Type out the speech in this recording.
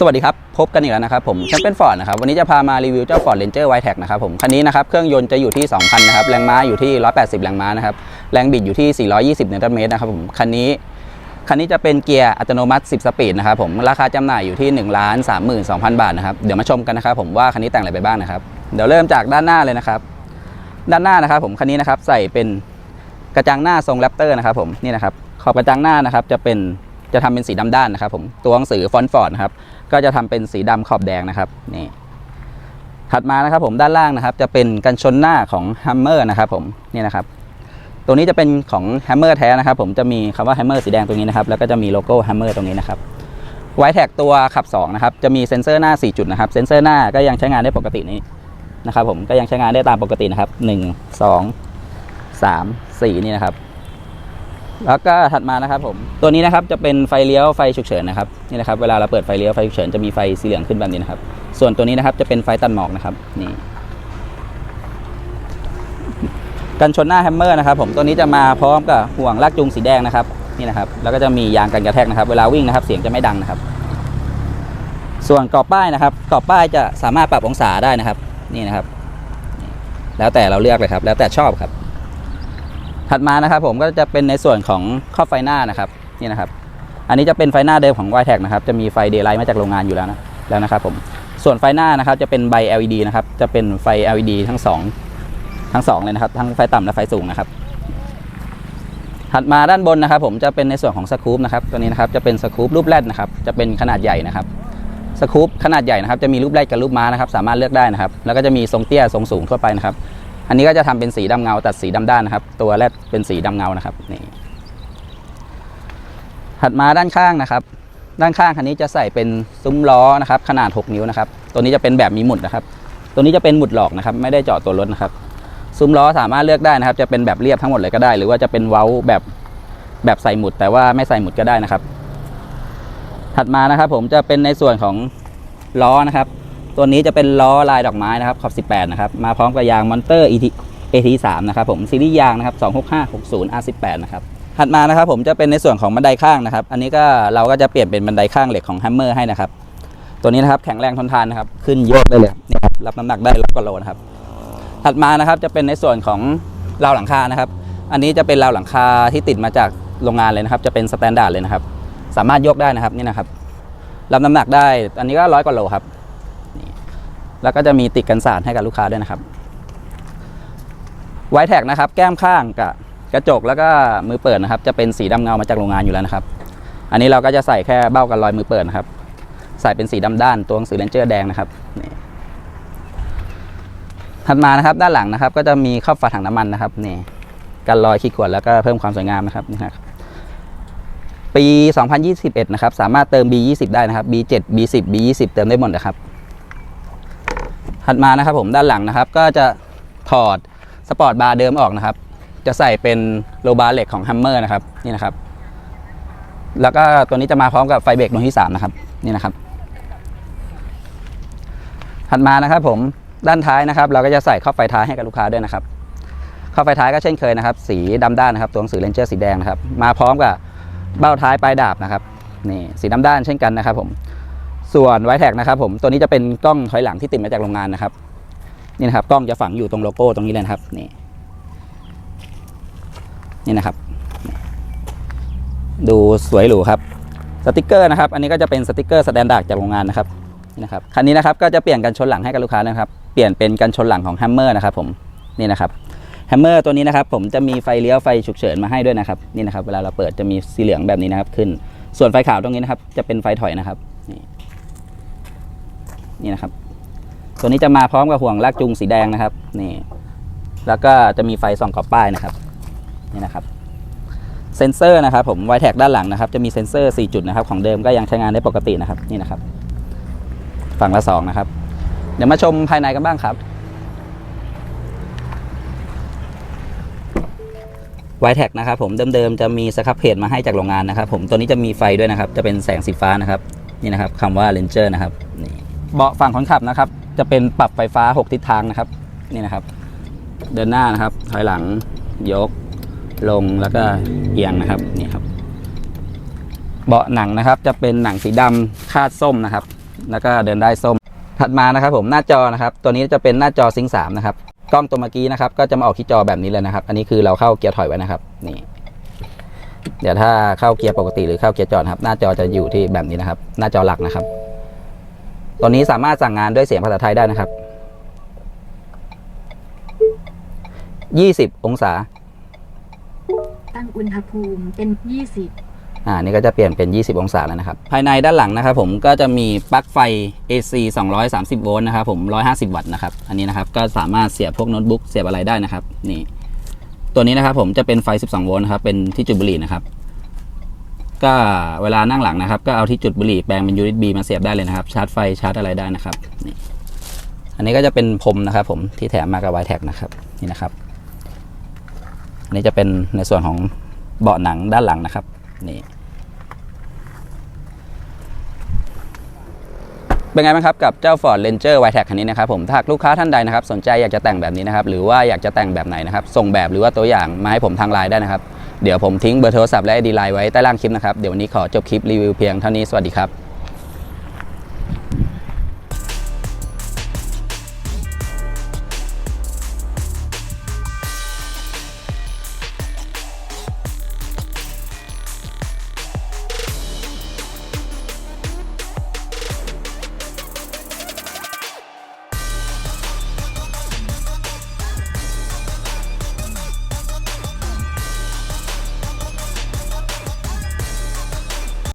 สวัสดีครับ พบกันอีกแล้วนะครับผมแชมเปี้ยนฟอร์ดนะครับ วันนี้จะพามารีวิวเจ้า Ford Ranger w i t e t นะครับผมคันนี้นะครับ เครื่องยนต์จะอยู่ที่ 2,000 นะครับ แรงม้าอยู่ที่ 180 แรงม้านะครับ แรงบิดอยู่ที่ 420 นิวตันเมตรนะครับผมคันนี้คันนี้จะเป็นเกียร์อัตโนมัติ 10 สปีดนะครับผมราคาจำหน่ายอยู่ที่1 3 2 0 0 0 บาทนะครับเดี๋ยวมาชมกันนะครับผมว่าคันนี้แต่งอะไรไปบ้างนะครับเดี๋ยวเริ่มจากด้านหน้าเลยนะครับด้านหน้านะครับผมคันนี้นะครับใส่เป็นกระจังหน้าทรงแรปเตอร์นะครับผมนี่นะครับขอบกระจังหน้านะครับจะเป็น จะทำเป็นสีดำด้านนะครับผมตัวหนังสือฟอนต์ฟอร์ดนะครับก็จะทำเป็นสีดำขอบแดงนะครับนี่ถัดมานะครับผมด้านล่างนะครับ จะเป็นกันชนหน้าของ Hammer นะครับผมนี่นะครับ ตัวนี้จะเป็นของ Hammer แท้นะครับ ผมจะมีคำว่า Hammer สีแดงตรงนี้นะครับแล้วก็จะมีโลโก้ Hammer ตรงนี้นะครับไวแท็กตัวขับ2นะครับจะมีเซ็นเซอร์หน้า 4 จุดนะครับเซ็นเซอร์หน้าก็ยังใช้งานได้ปกตินี้นะครับผมก็ยังใช้งานได้ตามปกตินะครับหนึ่งสองสามสี่นี่นะครับ แล้วก็ถัดมานะครับผมตัวนี้นะครับจะเป็นไฟเลี้ยวไฟฉุกเฉินนะครับนี่นะครับเวลาเราเปิดไฟเลี้ยวไฟฉุกเฉินจะมีไฟสีเหลืองขึ้นแบบนี้นะครับ ส่วนตัวนี้นะครับจะเป็นไฟตัดหมอกนะครับนี่กันชนหน้าแฮมเมอร์นะครับผมตัวนี้จะมาพร้อมกับห่วงลากจูงสีแดงนะครับนี่นะครับแล้วก็จะมียางกันกระแทกนะครับ เวลาวิ่งนะครับ เสียงจะไม่ดังนะครับ ส่วนกรอบป้ายนะครับกรอบป้ายจะสามารถปรับองศาได้นะครับ นี่นะครับ แล้วแต่เราเลือกเลยครับ แล้วแต่ชอบครับ ถัดมานะครับผมก็จะเป็นในส่วนของครอบไฟหน้านะครับนี่นะครับ อันนี้จะเป็นไฟหน้าเดิมของ y t e c นะครับจะมีไฟเดย์ไลท์มาจากโรงงานอยู่แล้วนะแล้วนะครับผมส่วนไฟหน้านะครับจะเป็นใบ LED นะครับจะเป็นไฟ LED ทั้งสองทั้งสองเลยนะครับ ทั้งไฟต่ำและไฟสูงนะครับ ถัดมาด้านบนนะครับ ผมจะเป็นในส่วนของสกู๊ปนะครับตัวนี้นะครับจะเป็นสกู๊ปรูปแรดนะครับจะเป็นขนาดใหญ่นะครับสกู๊ปขนาดใหญ่นะครับจะมีรูปแรกกับรูปม้านะครับ สามารถเลือกได้นะครับ แล้วก็จะมีทรงเตี้ยทรงสูงทั่วไปนะครับ อันนี้ก็จะทำเป็นสีดำเงาตัดสีดำด้านนะครับ ตัวแรกเป็นสีดำเงานะครับนี่ถัดมาด้านข้างนะครับ ด้านข้างคันนี้จะใส่เป็นซุ้มล้อนะครับ ขนาด 6 นิ้วนะครับ ตัวนี้จะเป็นแบบมีหมุดนะครับ ตัวนี้จะเป็นหมุดหลอกนะครับ ไม่ได้เจาะตัวรถนะครับ ซุ้มล้อสามารถเลือกได้นะครับ จะเป็นแบบเรียบทั้งหมดเลยก็ได้ หรือว่าจะเป็นเว้าแบบแบบใส่หมุด แต่ว่าไม่ใส่หมุดก็ได้นะครับ ถัดมานะครับ ผมจะเป็นในส่วนของล้อนะครับ ตัวนี้จะเป็นล้อลายดอกไม้นะครับขอบ 18 นะครับ มาพร้อมกับยางมอนเตอร์ AT3 นะครับผมซีรีส์ยางนะครับ 26560 R18 นะครับถัดมานะครับผมจะเป็นในส่วนของบันไดข้างนะครับ อันนี้ก็เราก็จะเปลี่ยนเป็นบันไดข้างเหล็กของ Hammer ให้นะครับ ตัวนี้นะครับแข็งแรงทนทานนะครับ ขึ้นโยกได้เลยนี่ครับรับน้ำหนักได้ร้อยกว่าโลนะครับ ถัดมานะครับจะเป็นในส่วนของราวหลังคานะครับ อันนี้จะเป็นราวหลังคาที่ติดมาจากโรงงานเลยนะครับ จะเป็นสแตนดาร์ดเลยนะครับ สามารถยกได้นะครับนี่นะครับ รับน้ำหนักได้ อันนี้ก็ร้อยกว่าโลครับ แล้วก็จะมีติดกันสาดให้กับลูกค้าด้วยนะครับไวแท็กนะครับ แก้มข้างกับกระจกแล้วก็มือเปิดนะครับ จะเป็นสีดำเงามาจากโรงงานอยู่แล้วนะครับ อันนี้เราก็จะใส่แค่เบ้ากันรอยมือเปิดนะครับ ใส่เป็นสีดำด้านตัวหนังสือเลนเจอร์แดงนะครับนี่ถัดมานะครับด้านหลังนะครับ ก็จะมีครอบฝาถังน้ำมันนะครับนี่กันรอยขีดข่วนแล้วก็เพิ่มความสวยงามนะครับนี่นะครับปี 2021 นะครับ สามารถเติม B20 ได้นะครับ B7 B10 B20 เติมได้หมดนะครับ ถัดมานะครับผมด้านหลังนะครับ ก็จะถอดสปอร์ตบาร์เดิมออกนะครับ จะใส่เป็นโลบาร์เหล็กของ Hammer นะครับนี่นะครับ แล้วก็ตัวนี้จะมาพร้อมกับไฟเบรกดวงที่3นะครับนี่นะครับ ถัดมานะครับผมด้านท้ายนะครับ เราก็จะใส่ข้อไฟท้ายให้กับลูกค้าด้วยนะครับข้อไฟท้ายก็เช่นเคยนะครับ สีดำด้านนะครับ ตัวหนังสือเลนเจอร์สีแดงนะครับ มาพร้อมกับเบ้าท้ายปลายดาบนะครับนี่สีดำด้านเช่นกันนะครับผม ส่วนไวแท็กนะครับผมตัวนี้จะเป็นกล้องถอยหลังที่ติดมาจากโรงงานนะครับนี่นะครับกล้องจะฝังอยู่ตรงโลโก้ตรงนี้เลยนะครับนี่นี่นะครับ ดูสวยหรูครับสติกเกอร์นะครับ อันนี้ก็จะเป็นสติกเกอร์สแตนดาร์ดจากโรงงานนะครับนี่นะครับคันนี้นะครับก็จะเปลี่ยนกันชนหลังให้กับลูกค้านะครับเปลี่ยนเป็นกันชนหลังของแฮมเมอร์นะครับผมนี่นะครับแฮมเมอร์ตัวนี้นะครับผมจะมีไฟเลี้ยวไฟฉุกเฉินมาให้ด้วยนะครับนี่นะครับ เวลาเราเปิดจะมีสีเหลืองแบบนี้นะครับขึ้น ส่วนไฟขาวตรงนี้นะครับจะเป็นไฟถอยนะครับ นี่นะครับ ตัวนี้จะมาพร้อมกับห่วงลากจูงสีแดงนะครับนี่แล้วก็จะมีไฟส่องขอบป้ายนะครับนี่นะครับเซนเซอร์นะครับผมไวแท็กด้านหลังนะครับ จะมีเซนเซอร์ 4 จุดนะครับ ของเดิมก็ยังใช้งานได้ปกตินะครับนี่นะครับ ฝั่งละสองนะครับ เดี๋ยวมาชมภายในกันบ้างครับไวแท็กนะครับผมเดิมๆจะมีสครับเพจมาให้จากโรงงานนะครับ ผมตัวนี้จะมีไฟด้วยนะครับ จะเป็นแสงสีฟ้านะครับ นี่นะครับคำว่า Ranger นะครับนี่ เบาะฝั่งคนขับนะครับ จะเป็นปรับไฟฟ้า 6 ทิศทางนะครับ นี่นะครับ เดินหน้านะครับ ถอยหลังยกลงแล้วก็เอียงนะครับนี่ครับ เบาะหนังนะครับ จะเป็นหนังสีดำคาดส้มนะครับ แล้วก็เดินได้ส้ม ถัดมานะครับ ผมหน้าจอนะครับ ตัวนี้จะเป็นหน้าจอซิงสามนะครับกล้องตัวเมื่อกี้นะครับ ก็จะมาออกที่จอแบบนี้เลยนะครับ อันนี้คือเราเข้าเกียร์ถอยไว้นะครับ นี่ เดี๋ยวถ้าเข้าเกียร์ปกติหรือเข้าเกียร์จอดครับ หน้าจอจะอยู่ที่แบบนี้นะครับ หน้าจอหลักนะครับ ตัวนี้สามารถสั่งงานด้วยเสียงภาษาไทยได้นะครับ 20 องศา ตั้งอุณหภูมิเป็น 20 อ่า นี่ก็จะเปลี่ยนเป็น 20 องศาแล้วนะครับ ภายในด้านหลังนะครับผมก็จะมีปลั๊กไฟ AC 230 โวลต์นะครับผม 150 วัตต์นะครับ อันนี้นะครับก็สามารถเสียบพวกโน้ตบุ๊กเสียบอะไรได้นะครับ นี่ ตัวนี้นะครับผมจะเป็นไฟ 12 โวลต์นะครับ เป็นที่จุดบุหรี่นะครับ ก็เวลานั่งหลังนะครับ ก็เอาที่จุดบุหรี่แปลงเป็น USB มาเสียบได้เลยนะครับ ชาร์จไฟชาร์จอะไรได้นะครับนี่อันนี้ก็จะเป็นพรมนะครับ ผมที่แถมมากับไวแท็กนะครับนี่นะครับอันนี้จะเป็นในส่วนของเบาะหนังด้านหลังนะครับนี่ เป็นไงบ้างครับกับเจ้า Ford Ranger w i t e c คันนี้นะครับผมถ้าลูกค้าท่านใดนะครับสนใจอยากจะแต่งแบบนี้นะครับหรือว่าอยากจะแต่งแบบไหนนะครับส่งแบบหรือว่าตัวอย่างมาให้ผมทางไลน์ได้นะครับเดี๋ยวผมทิ้งเบอร์โทรศัพท์และ ID ไลน์ไว้ใต้ล่างคลิปนะครับเดี๋ยววันนี้ขอจบคลิปรีวิวเพียงเท่านี้สวัสดีครับ